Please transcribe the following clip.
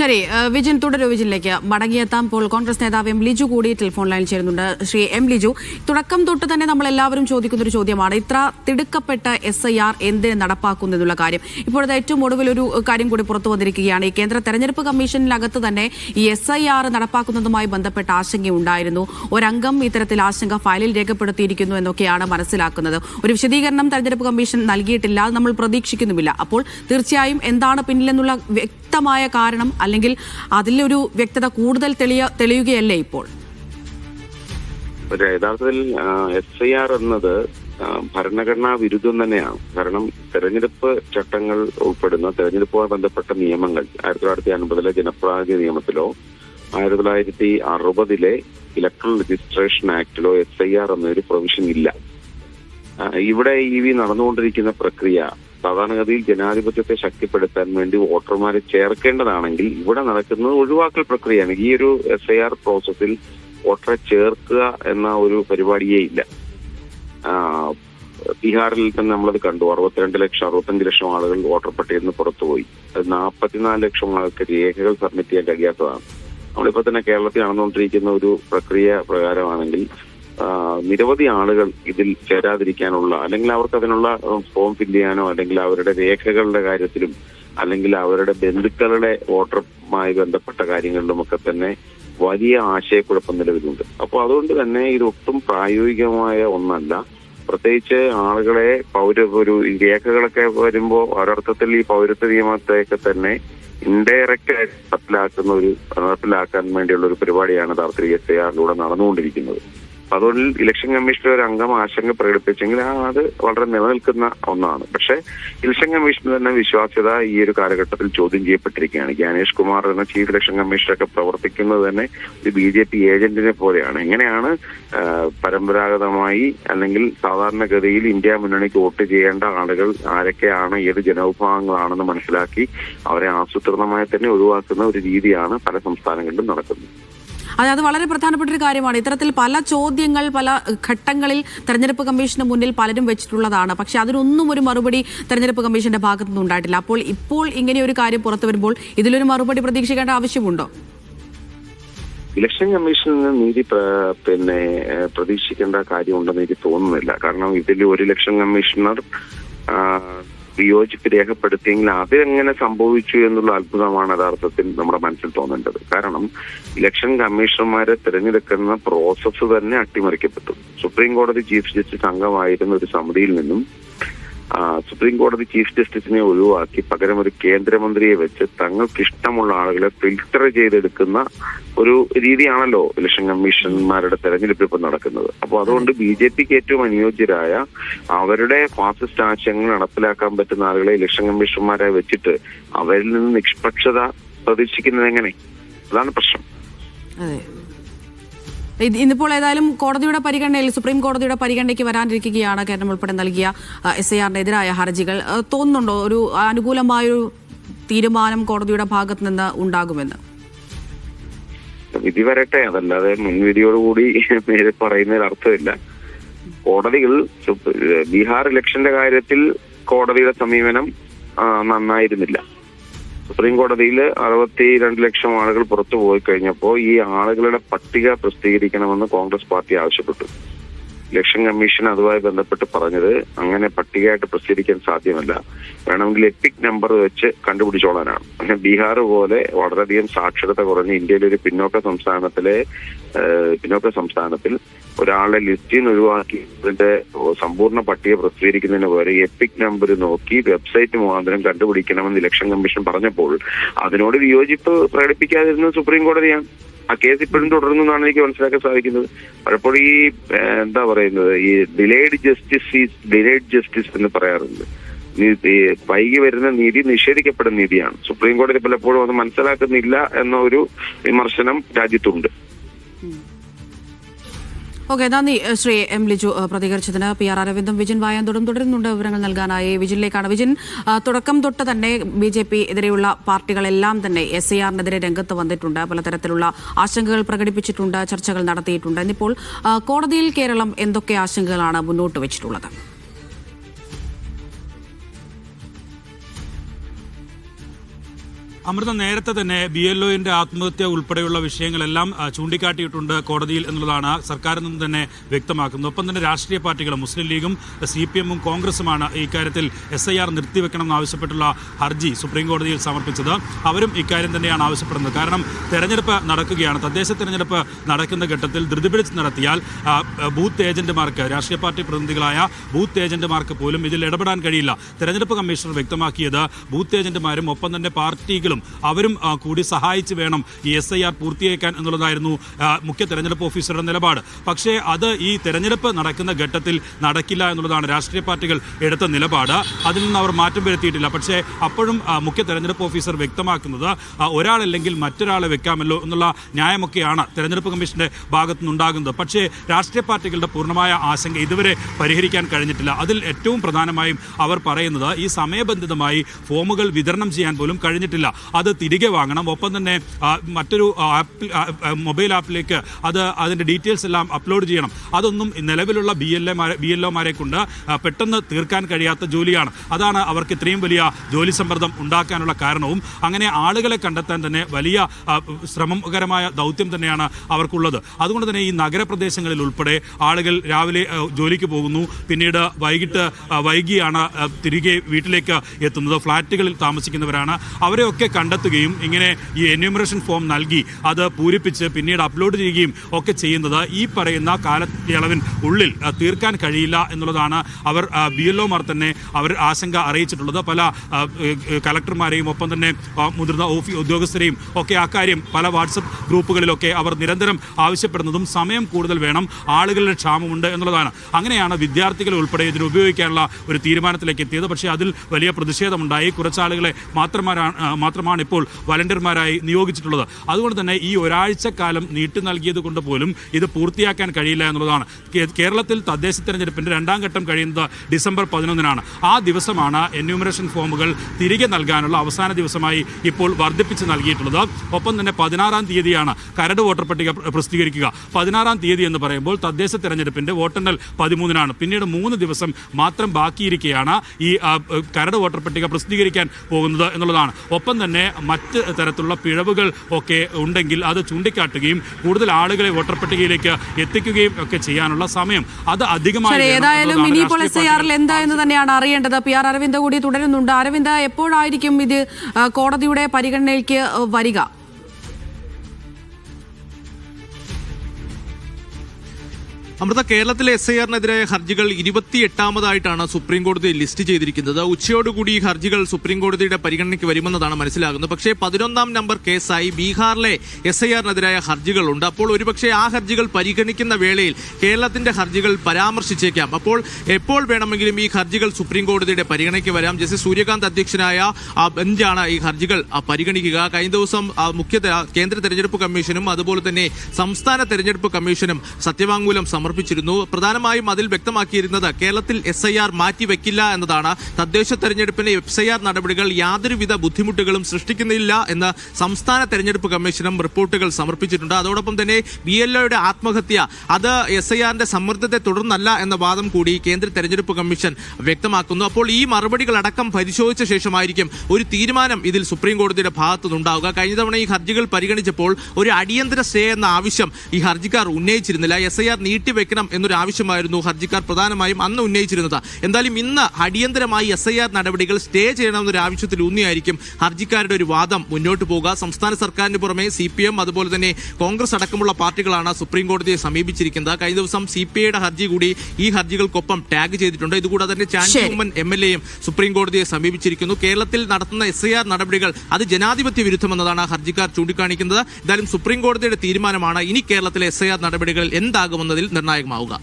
ശരി വിജിൻ തുടരൂ വിജിനിലേക്ക്. മടങ്ങിയെത്താം പോൾ കോൺഗ്രസ് നേതാവ് എം ലിജു കൂടി ടെലിഫോൺ ലൈനിൽ ചേരുന്നുണ്ട്. ശ്രീ എം ലിജു തുടക്കം തൊട്ട് തന്നെ നമ്മൾ എല്ലാവരും ചോദിക്കുന്ന ഒരു ചോദ്യമാണ്. ഇത്ര തിടുക്കപ്പെട്ട എസ് ഐ ആർ എന്തിന് നടപ്പാക്കുന്നു എന്നുള്ള കാര്യം? ഇപ്പോഴത്തെ ഏറ്റവും ഒടുവിൽ ഒരു കാര്യം കൂടി പുറത്തു വന്നിരിക്കുകയാണ്. ഈ കേന്ദ്ര തെരഞ്ഞെടുപ്പ് കമ്മീഷനിലകത്ത് തന്നെ ഈ എസ് ഐ ആർ നടപ്പാക്കുന്നതുമായി ബന്ധപ്പെട്ട ആശങ്കയുണ്ടായിരുന്നു ഒരംഗം ഇത്തരത്തിൽ ആശങ്ക ഫയലിൽ രേഖപ്പെടുത്തിയിരിക്കുന്നു എന്നൊക്കെയാണ് മനസ്സിലാക്കുന്നത്. ഒരു വിശദീകരണം തെരഞ്ഞെടുപ്പ് കമ്മീഷൻ നൽകിയിട്ടില്ല നമ്മൾ പ്രതീക്ഷിക്കുന്നുമില്ല. അപ്പോൾ തീർച്ചയായും എന്താണ് പിന്നിലെന്നുള്ള വ്യക്തമായ കാരണം അല്ലെങ്കിൽ അതിലൊരു വ്യക്തത കൂടുതൽ തെളിയ തെളിയുകയല്ലേ ഇപ്പോൾ? യഥാർത്ഥത്തിൽ എസ് ഐ ആർ എന്നത് ഭരണഘടനാ വിരുദ്ധം തന്നെയാണ്. കാരണം തെരഞ്ഞെടുപ്പ് ചട്ടങ്ങൾ ഉൾപ്പെടുന്ന തെരഞ്ഞെടുപ്പുമായി ബന്ധപ്പെട്ട നിയമങ്ങൾ ആയിരത്തി തൊള്ളായിരത്തി അൻപതിലെ ജനപ്രാതിനിധ്യ നിയമത്തിലോ ആയിരത്തി തൊള്ളായിരത്തി അറുപതിലെ ഇലക്ട്രൽ രജിസ്ട്രേഷൻ ആക്ടിലോ എസ് ഐ ആർ എന്നൊരു പ്രൊവിഷൻ ഇല്ല. ഇവിടെ ഈ വി നടന്നുകൊണ്ടിരിക്കുന്ന പ്രക്രിയ സാധാരണഗതിയിൽ ജനാധിപത്യത്തെ ശക്തിപ്പെടുത്താൻ വേണ്ടി വോട്ടർമാരെ ചേർക്കേണ്ടതാണെങ്കിൽ ഇവിടെ നടക്കുന്നത് ഒഴിവാക്കൽ പ്രക്രിയയാണ്. ഈ ഒരു എസ് ഐ ആർ പ്രോസസ്സിൽ വോട്ടറെ ചേർക്കുക എന്ന ഒരു പരിപാടിയേ ഇല്ല. ബീഹാറിൽ തന്നെ നമ്മളത് കണ്ടു. അറുപത്തിരണ്ട് ലക്ഷം അറുപത്തഞ്ച് ലക്ഷം ആളുകൾ വോട്ടർ പട്ടികയിൽ നിന്ന് പുറത്തുപോയി. അത് നാൽപ്പത്തിനാല് ലക്ഷം ആൾക്ക് രേഖകൾ സബ്മിറ്റ് ചെയ്യാൻ കഴിയാത്തതാണ്. നമ്മളിപ്പോ തന്നെ കേരളത്തിൽ നടന്നുകൊണ്ടിരിക്കുന്ന ഒരു പ്രക്രിയ പ്രകാരമാണെങ്കിൽ നിരവധി ആളുകൾ ഇതിൽ ചേരാതിരിക്കാനുള്ള അല്ലെങ്കിൽ അവർക്ക് അതിനുള്ള ഫോം ഫില്ല് ചെയ്യാനോ അല്ലെങ്കിൽ അവരുടെ രേഖകളുടെ കാര്യത്തിലും അല്ലെങ്കിൽ അവരുടെ ബന്ധുക്കളുടെ വോട്ടറുമായി ബന്ധപ്പെട്ട കാര്യങ്ങളിലുമൊക്കെ തന്നെ വലിയ ആശയക്കുഴപ്പം നിലവിലുണ്ട്. അപ്പോൾ അതുകൊണ്ട് തന്നെ ഇത് ഒട്ടും പ്രായോഗികമായ ഒന്നല്ല. പ്രത്യേകിച്ച് ആളുകളെ പൗര ഒരു രേഖകളൊക്കെ വരുമ്പോൾ ഒരർത്ഥത്തിൽ ഈ പൗരത്വ നിയമത്തെയൊക്കെ തന്നെ ഇൻഡയറക്റ്റ് ആയിട്ട് നടപ്പിലാക്കുന്ന ഒരു നടപ്പിലാക്കാൻ വേണ്ടിയുള്ള ഒരു പരിപാടിയാണ് യഥാർത്ഥത്തിൽ എസ് ഐ ആറിലൂടെ നടന്നുകൊണ്ടിരിക്കുന്നത്. അതുകൊണ്ട് ഇലക്ഷൻ കമ്മീഷന്റെ ഒരു അംഗം ആശങ്ക പ്രകടിപ്പിച്ചെങ്കിൽ അത് വളരെ നിലനിൽക്കുന്ന ഒന്നാണ്. പക്ഷെ ഇലക്ഷൻ കമ്മീഷന് തന്നെ വിശ്വാസ്യത ഈ ഒരു കാലഘട്ടത്തിൽ ചോദ്യം ചെയ്യപ്പെട്ടിരിക്കുകയാണ്. ജ്ഞാനേഷ് കുമാർ എന്ന ചീഫ് ഇലക്ഷൻ കമ്മീഷണറൊക്കെ പ്രവർത്തിക്കുന്നത് തന്നെ ഒരു ബി ജെ പി ഏജന്റിനെ പോലെയാണ്. എങ്ങനെയാണ് പരമ്പരാഗതമായി അല്ലെങ്കിൽ സാധാരണഗതിയിൽ ഇന്ത്യ മുന്നണിക്ക് വോട്ട് ചെയ്യേണ്ട ആളുകൾ ആരൊക്കെയാണ് ഏത് ജനവിഭാഗങ്ങളാണെന്ന് മനസ്സിലാക്കി അവരെ ആസൂത്രിതമായി തന്നെ ഒഴിവാക്കുന്ന ഒരു രീതിയാണ് പല സംസ്ഥാനങ്ങളിലും നടക്കുന്നത്. അത് വളരെ പ്രധാനപ്പെട്ട ഒരു കാര്യമാണ്. ഇത്തരത്തിൽ പല ചോദ്യങ്ങൾ പല ഘട്ടങ്ങളിൽ തെരഞ്ഞെടുപ്പ് കമ്മീഷന് മുന്നിൽ പലരും വെച്ചിട്ടുള്ളതാണ്. പക്ഷെ അതിനൊന്നും ഒരു മറുപടി തെരഞ്ഞെടുപ്പ് കമ്മീഷന്റെ ഭാഗത്തുനിന്ന് ഉണ്ടായിട്ടില്ല. അപ്പോൾ ഇപ്പോൾ ഇങ്ങനെ ഒരു കാര്യം പുറത്തു വരുമ്പോൾ ഇതിലൊരു മറുപടി പ്രതീക്ഷിക്കേണ്ട ആവശ്യമുണ്ടോ? ഇലക്ഷൻ കമ്മീഷനിൽ നിന്ന് നീതി പിന്നെ പ്രതീക്ഷിക്കേണ്ട കാര്യമുണ്ടെന്ന് എനിക്ക് തോന്നുന്നില്ല. കാരണം ഇതിൽ ഒരു ഇലക്ഷൻ കമ്മീഷണർ വിയോജിപ്പ് രേഖപ്പെടുത്തിയെങ്കിൽ അതെങ്ങനെ സംഭവിച്ചു എന്നുള്ള അത്ഭുതമാണ് യഥാർത്ഥത്തിൽ നമ്മുടെ മനസ്സിൽ തോന്നേണ്ടത്. കാരണം ഇലക്ഷൻ കമ്മീഷണർമാരെ തിരഞ്ഞെടുക്കുന്ന പ്രോസസ്സ് തന്നെ അട്ടിമറിക്കപ്പെട്ടു. സുപ്രീം കോടതി ചീഫ് ജസ്റ്റിസ് അംഗമായിരുന്ന ഒരു സമിതിയിൽ നിന്നും സുപ്രീം കോടതി ചീഫ് ജസ്റ്റിസിനെ ഒഴിവാക്കി പകരം ഒരു കേന്ദ്രമന്ത്രിയെ വെച്ച് തങ്ങൾക്ക് ഇഷ്ടമുള്ള ആളുകളെ ഫിൽട്ടർ ചെയ്തെടുക്കുന്ന ഒരു രീതിയാണല്ലോ ഇലക്ഷൻ കമ്മീഷന്മാരുടെ തെരഞ്ഞെടുപ്പ് ഇപ്പൊ നടക്കുന്നത്. അപ്പോൾ അതുകൊണ്ട് ബി ജെ പിക്ക് ഏറ്റവും അനുയോജ്യരായ അവരുടെ ഫാസിസ്റ്റ് ആശയങ്ങൾ നടപ്പിലാക്കാൻ പറ്റുന്ന ആളുകളെ ഇലക്ഷൻ കമ്മീഷന്മാരെ വെച്ചിട്ട് അവരിൽ നിന്ന് നിഷ്പക്ഷത പ്രതീക്ഷിക്കുന്നത് എങ്ങനെ? അതാണ് പ്രശ്നം. ഇന്നിപ്പോൾ ഏതായാലും കോടതിയുടെ പരിഗണനയിൽ സുപ്രീം കോടതിയുടെ പരിഗണനയ്ക്ക് വരാനിരിക്കുകയാണ് കേരളം ഉൾപ്പെടെ നൽകിയ എസ് ഐ ആറിനെതിരായ ഹർജികൾ. തോന്നുന്നുണ്ടോ? ഒരു അനുകൂലമായൊരു തീരുമാനം കോടതിയുടെ ഭാഗത്ത് നിന്ന് ഉണ്ടാകുമെന്ന്? വിധി വരട്ടെ. അതല്ലാതെ മുൻവിധിയോടുകൂടി പേര് പറയുന്നതിൽ അർത്ഥമില്ല. കോടതികൾ ബീഹാർ ഇലക്ഷന്റെ കാര്യത്തിൽ കോടതിയുടെ സമീപനം നന്നായിരുന്നില്ല. സുപ്രീം കോടതിയിൽ അറുപത്തി രണ്ട് ലക്ഷം ആളുകൾ പുറത്തു പോയി കഴിഞ്ഞപ്പോൾ ഈ ആളുകളുടെ പട്ടിക പ്രസിദ്ധീകരിക്കണമെന്ന് കോൺഗ്രസ് പാർട്ടി ആവശ്യപ്പെട്ടു. ഇലക്ഷൻ കമ്മീഷൻ അതുമായി ബന്ധപ്പെട്ട് പറഞ്ഞത് അങ്ങനെ പട്ടികയായിട്ട് പ്രസിദ്ധീകരിക്കാൻ സാധ്യമല്ല. വേണമെങ്കിൽ എപ്പിക് നമ്പർ വെച്ച് കണ്ടുപിടിച്ചോളാനാണ്. അങ്ങനെ ബീഹാർ പോലെ വളരെയധികം സാക്ഷരത കുറഞ്ഞ് ഇന്ത്യയിലെ ഒരു പിന്നോക്ക സംസ്ഥാനത്തിലെ പിന്നോക്ക സംസ്ഥാനത്തിൽ ഒരാളെ ലിസ്റ്റിൽ നിന്ന് ഒഴിവാക്കി. ഇതിന്റെ സമ്പൂർണ പട്ടിക പ്രസിദ്ധീകരിക്കുന്നതിന് പകരം എപ്പിക് നമ്പർ നോക്കി വെബ്സൈറ്റ് മുഖാന്തരം കണ്ടുപിടിക്കണമെന്ന് ഇലക്ഷൻ കമ്മീഷൻ പറഞ്ഞപ്പോൾ അതിനോട് വിയോജിപ്പ് പ്രകടിപ്പിക്കാതിരുന്നത് സുപ്രീം കോടതിയാണ്. ആ കേസ് ഇപ്പോഴും തുടരുന്നു എന്നാണ് എനിക്ക് മനസ്സിലാക്കാൻ സാധിക്കുന്നത്. പലപ്പോഴും ഈ എന്താ പറയുന്നത്? ഈ ഡിലേഡ് ജസ്റ്റിസ് ഈ ഡിലേഡ് ജസ്റ്റിസ് എന്ന് പറയാറുണ്ട്. വൈകി വരുന്ന നീതി നിഷേധിക്കപ്പെടുന്ന നീതിയാണ്. സുപ്രീം കോടതി പലപ്പോഴും അത് മനസ്സിലാക്കുന്നില്ല എന്ന ഒരു വിമർശനം രാജ്യത്തുണ്ട്. ഓക്കെ നന്ദി. ശ്രീ എം ലിജു പ്രതികരിച്ചതിന് പി ആർ അരവിന്ദും വിജിൻ വായാന്തോടും തുടരുന്നുണ്ട് വിവരങ്ങൾ നൽകാനായി വിജിനിലേക്കാണ്. വിജിൻ തുടക്കം തൊട്ട് തന്നെ ബി ജെ പി എതിരെയുള്ള പാർട്ടികളെല്ലാം തന്നെ എസ് ഐ ആറിനെതിരെ രംഗത്ത് വന്നിട്ടുണ്ട്. പലതരത്തിലുള്ള ആശങ്കകൾ പ്രകടിപ്പിച്ചിട്ടുണ്ട് ചർച്ചകൾ നടത്തിയിട്ടുണ്ട്. ഇന്നിപ്പോൾ കോടതിയിൽ കേരളം എന്തൊക്കെ ആശങ്കകളാണ് മുന്നോട്ട് വെച്ചിട്ടുള്ളത്? അമൃത നേരത്തെ തന്നെ ബി എൽ ഒന്റെ ആത്മഹത്യ ഉൾപ്പെടെയുള്ള വിഷയങ്ങളെല്ലാം ചൂണ്ടിക്കാട്ടിയിട്ടുണ്ട് കോടതിയിൽ എന്നുള്ളതാണ് സർക്കാരിൽ നിന്ന് തന്നെ വ്യക്തമാക്കുന്നത്. ഒപ്പം തന്നെ രാഷ്ട്രീയ പാർട്ടികൾ മുസ്ലിം ലീഗും സി പി എമ്മും കോൺഗ്രസുമാണ് ഇക്കാര്യത്തിൽ എസ് ഐ ആർ നിർത്തിവെക്കണമെന്ന് ആവശ്യപ്പെട്ടുള്ള ഹർജി സുപ്രീം കോടതിയിൽ സമർപ്പിച്ചത്. അവരും ഇക്കാര്യം തന്നെയാണ് ആവശ്യപ്പെടുന്നത്. കാരണം തെരഞ്ഞെടുപ്പ് നടക്കുകയാണ്. തദ്ദേശ തെരഞ്ഞെടുപ്പ് നടക്കുന്ന ഘട്ടത്തിൽ ധൃതി പിടിച്ച് നടത്തിയാൽ ബൂത്ത് ഏജന്റുമാർക്ക് രാഷ്ട്രീയ പാർട്ടി പ്രതിനിധികളായ ബൂത്ത് ഏജന്റുമാർക്ക് പോലും ഇതിൽ ഇടപെടാൻ കഴിയില്ല. തെരഞ്ഞെടുപ്പ് കമ്മീഷണർ വ്യക്തമാക്കിയത് ബൂത്ത് ഏജന്റുമാരും ഒപ്പം തന്നെ പാർട്ടികളും അവരും കൂടി സഹായിച്ച് വേണം ഈ എസ് ഐ ആർ പൂർത്തിയാക്കാൻ എന്നുള്ളതായിരുന്നു മുഖ്യ തെരഞ്ഞെടുപ്പ് ഓഫീസറുടെ നിലപാട്. പക്ഷേ അത് ഈ തെരഞ്ഞെടുപ്പ് നടക്കുന്ന ഘട്ടത്തിൽ നടക്കില്ല എന്നുള്ളതാണ് രാഷ്ട്രീയ പാർട്ടികൾ എടുത്ത നിലപാട്. അതിൽ നിന്ന് അവർ മാറ്റം വരുത്തിയിട്ടില്ല. പക്ഷേ അപ്പോഴും മുഖ്യ തെരഞ്ഞെടുപ്പ് ഓഫീസർ വ്യക്തമാക്കുന്നത് ഒരാളല്ലെങ്കിൽ മറ്റൊരാളെ വെക്കാമല്ലോ എന്നുള്ള ന്യായമൊക്കെയാണ് തെരഞ്ഞെടുപ്പ് കമ്മീഷന്റെ ഭാഗത്തുനിന്നുണ്ടാകുന്നത് പക്ഷേ രാഷ്ട്രീയ പാർട്ടികളുടെ പൂർണമായ ആശങ്ക ഇതുവരെ പരിഹരിക്കാൻ കഴിഞ്ഞിട്ടില്ല. അതിൽ ഏറ്റവും പ്രധാനമായും അവർ പറയുന്നത് ഈ സമയബന്ധിതമായി ഫോമുകൾ വിതരണം ചെയ്യാൻ പോലും കഴിഞ്ഞിട്ടില്ല. അത് തിരികെ വാങ്ങണം. ഒപ്പം തന്നെ മറ്റൊരു മൊബൈൽ ആപ്പിലേക്ക് അത് അതിന്റെ ഡീറ്റെയിൽസ് എല്ലാം അപ്ലോഡ് ചെയ്യണം. അതൊന്നും നിലവിലുള്ള ബി എൽ എമാരെ ബി എൽ ഒമാരെ കൊണ്ട് പെട്ടെന്ന് തീർക്കാൻ കഴിയാത്ത ജോലിയാണ്. അതാണ് അവർക്ക് ഇത്രയും വലിയ ജോലി സമ്മർദ്ദം ഉണ്ടാക്കാനുള്ള കാരണവും. അങ്ങനെ ആളുകളെ കണ്ടെത്താൻ തന്നെ വലിയ ശ്രമകരമായ ദൗത്യം തന്നെയാണ് അവർക്കുള്ളത്. അതുകൊണ്ട് തന്നെ ഈ നഗരപ്രദേശങ്ങളിൽ ഉൾപ്പെടെ ആളുകൾ രാവിലെ ജോലിക്ക് പോകുന്നു. പിന്നീട് വൈകിട്ട് വൈകിയാണ് തിരികെ വീട്ടിലേക്ക് എത്തുന്നത്. ഫ്ളാറ്റുകളിൽ താമസിക്കുന്നവരാണ്. അവരെയൊക്കെ കണ്ടെത്തുകയും ഇങ്ങനെ ഈ എന്യൂമറേഷൻ ഫോം നൽകി അത് പൂരിപ്പിച്ച് പിന്നീട് അപ്ലോഡ് ചെയ്യുകയും ഒക്കെ ചെയ്യുന്നത് ഈ പറയുന്ന കാലയളവിൻ ഉള്ളിൽ തീർക്കാൻ കഴിയില്ല എന്നുള്ളതാണ് അവർ ബി എൽ ഒമാർ തന്നെ അവർ ആശങ്ക അറിയിച്ചിട്ടുള്ളത്. പല കലക്ടർമാരെയും ഒപ്പം തന്നെ മുതിർന്ന ഓഫീസ് ഉദ്യോഗസ്ഥരെയും ഒക്കെ അക്കാര്യം പല വാട്സപ്പ് ഗ്രൂപ്പുകളിലൊക്കെ അവർ നിരന്തരം ആവശ്യപ്പെടുന്നതും സമയം കൂടുതൽ വേണം ആളുകളുടെ ക്ഷാമമുണ്ട് എന്നുള്ളതാണ്. അങ്ങനെയാണ് വിദ്യാർത്ഥികളെ ഉൾപ്പെടെ ഇതിന് ഉപയോഗിക്കാനുള്ള ഒരു തീരുമാനത്തിലേക്ക് എത്തിയത്. പക്ഷേ അതിൽ വലിയ പ്രതിഷേധമുണ്ടായി. കുറച്ചാളുകളെ മാത്രമാരാണ് ആ, മാത്രമാണ് ഇപ്പോൾ വളണ്ടിയർമാരായി നിയോഗിച്ചിട്ടുള്ളത്. അതുകൊണ്ട് തന്നെ ഈ ഒരാഴ്ച കാലം നീട്ടി നൽകിയത് കൊണ്ട് പോലും ഇത് പൂർത്തിയാക്കാൻ കഴിയില്ല എന്നുള്ളതാണ്. കേരളത്തിൽ തദ്ദേശ തെരഞ്ഞെടുപ്പിന്റെ രണ്ടാം ഘട്ടം കഴിയുന്നത് ഡിസംബർ പതിനൊന്നിനാണ്. ആ ദിവസമാണ് എന്യൂമറേഷൻ ഫോമുകൾ തിരികെ നൽകാനുള്ള അവസാന ദിവസമായി ഇപ്പോൾ വർദ്ധിപ്പിച്ച് നൽകിയിട്ടുള്ളത്. ഒപ്പം തന്നെ പതിനാറാം തീയതിയാണ് കരട് വോട്ടർ പട്ടിക പ്ര- പ്രസിദ്ധീകരിക്കുക. പതിനാറാം തീയതി എന്ന് പറയുമ്പോൾ തദ്ദേശ തെരഞ്ഞെടുപ്പിന്റെ വോട്ടെണ്ണൽ പതിമൂന്നിനാണ്. പിന്നീട് മൂന്ന് ദിവസം മാത്രം ബാക്കിയിരിക്കെയാണ് ഈ കരട് വോട്ടർ പട്ടിക പ്രസിദ്ധീകരിക്കാൻ പോകുന്നത് എന്നുള്ളതാണ്. ഒപ്പം തന്നെ മറ്റ് തരത്തിലുള്ള പിഴവുകൾ ഒക്കെ ഉണ്ടെങ്കിൽ അത് ചൂണ്ടിക്കാട്ടുകയും കൂടുതൽ ആളുകളെ വോട്ടർ പട്ടികയിലേക്ക് എത്തിക്കുകയും ഒക്കെ ചെയ്യാനുള്ള സമയം അത് അധികമായി ഏതായാലും ഇനിയിപ്പോൾ എസ് ഐ ആറിൽ എന്താ എന്ന് തന്നെയാണ് അറിയേണ്ടത്. പി ആർ അരവിന്ദ് കൂടി തുടരുന്നുണ്ട്. അരവിന്ദ് എപ്പോഴായിരിക്കും ഇത് കോടതിയുടെ പരിഗണനയിലേക്ക് വരിക? അമൃത കേരളത്തിലെ എസ് ഐ ആറിനെതിരായ ഹർജികൾ ഇരുപത്തിയെട്ടാമതായിട്ടാണ് സുപ്രീം കോടതി ലിസ്റ്റ് ചെയ്തിരിക്കുന്നത്. ഉച്ചയോടുകൂടി ഈ ഹർജികൾ സുപ്രീം കോടതിയുടെ പരിഗണനയ്ക്ക് വരുമെന്നതാണ് മനസ്സിലാകുന്നത്. പക്ഷേ പതിനൊന്നാം നമ്പർ കേസായി ബീഹാറിലെ എസ് ഐ ആറിനെതിരായ ഹർജികളുണ്ട് അപ്പോൾ ഒരുപക്ഷെ ആ ഹർജികൾ പരിഗണിക്കുന്ന വേളയിൽ കേരളത്തിന്റെ ഹർജികൾ പരാമർശിച്ചേക്കാം. അപ്പോൾ എപ്പോൾ വേണമെങ്കിലും ഈ ഹർജികൾ സുപ്രീം കോടതിയുടെ പരിഗണനയ്ക്ക് വരാം. ജസ്റ്റിസ് സൂര്യകാന്ത് അധ്യക്ഷനായ ആ ബെഞ്ചാണ് ഈ ഹർജികൾ പരിഗണിക്കുക. കഴിഞ്ഞ ദിവസം മുഖ്യ കേന്ദ്ര തെരഞ്ഞെടുപ്പ് കമ്മീഷനും അതുപോലെ തന്നെ സംസ്ഥാന തെരഞ്ഞെടുപ്പ് കമ്മീഷനും സത്യവാങ്മൂലം സമർപ്പിച്ചിരുന്നു. പ്രധാനമായും അതിൽ വ്യക്തമാക്കിയിരുന്നത് കേരളത്തിൽ എസ് ഐ ആർ മാറ്റിവെക്കില്ല എന്നതാണ്. തദ്ദേശ തെരഞ്ഞെടുപ്പിന് എസ് ഐ ആർ നടപടികൾ യാതൊരുവിധ ബുദ്ധിമുട്ടുകളും സൃഷ്ടിക്കുന്നില്ല എന്ന് സംസ്ഥാന തെരഞ്ഞെടുപ്പ് കമ്മീഷനും റിപ്പോർട്ടുകൾ സമർപ്പിച്ചിട്ടുണ്ട്. അതോടൊപ്പം തന്നെ ബി എൽ ഒയുടെ ആത്മഹത്യ അത് എസ് ഐ ആറിന്റെ സമ്മർദ്ദത്തെ തുടർന്നല്ല എന്ന വാദം കൂടി കേന്ദ്ര തെരഞ്ഞെടുപ്പ് കമ്മീഷൻ വ്യക്തമാക്കുന്നു. അപ്പോൾ ഈ മറുപടികളടക്കം പരിശോധിച്ച ശേഷമായിരിക്കും ഒരു തീരുമാനം ഇതിൽ സുപ്രീം കോടതിയുടെ ഭാഗത്തു നിന്നുണ്ടാവുക കഴിഞ്ഞ തവണ ഈ ഹർജികൾ പരിഗണിച്ചപ്പോൾ ഒരു അടിയന്തര സ്റ്റേ എന്ന ആവശ്യം ഈ ഹർജിക്കാർ ഉന്നയിച്ചിരുന്നില്ല. എസ് ഐ ആർ നീട്ടിവെക്കണം എന്നൊരു ആവശ്യമായിരുന്നു ഹർജിക്കാർ പ്രധാനമായും അന്ന് ഉന്നയിച്ചിരുന്നത്. എന്തായാലും ഇന്ന് അടിയന്തരമായി എസ് ഐ ആർ നടപടികൾ സ്റ്റേ ചെയ്യണമെന്നൊരു ആവശ്യത്തിൽ ഊന്നിയായിരിക്കും ഹർജിക്കാരുടെ ഒരു വാദം. മുന്നോട്ട് പോകുക സംസ്ഥാന സർക്കാരിന് പുറമെ സി പി എം അതുപോലെ തന്നെ കോൺഗ്രസ് അടക്കമുള്ള പാർട്ടികളാണ് സുപ്രീം കോടതിയെ സമീപിച്ചിരിക്കുന്നത്. കഴിഞ്ഞ ദിവസം സി പി ഐയുടെ ഹർജി കൂടി ഈ ഹർജികൾക്കൊപ്പം ടാഗ് ചെയ്തിട്ടുണ്ട്. ഇതുകൂടാതെ തന്നെ ചാണ്ടി ഉമ്മൻ എം എൽ എയും സുപ്രീം കോടതിയെ സമീപിച്ചിരിക്കുന്നു. കേരളത്തിൽ നടത്തുന്ന എസ് ഐ ആർ നടപടികൾ അത് ജനാധിപത്യ വിരുദ്ധമെന്നതാണ് ഹർജിക്കാർ ചൂണ്ടിക്കാണിക്കുന്നത്. എന്തായാലും സുപ്രീം കോടതിയുടെ തീരുമാനമാണ് ഇനി കേരളത്തിലെ എസ് ഐ ആർ നടപടികൾ എന്താകുമെന്നതിൽ उपनायक माहुगा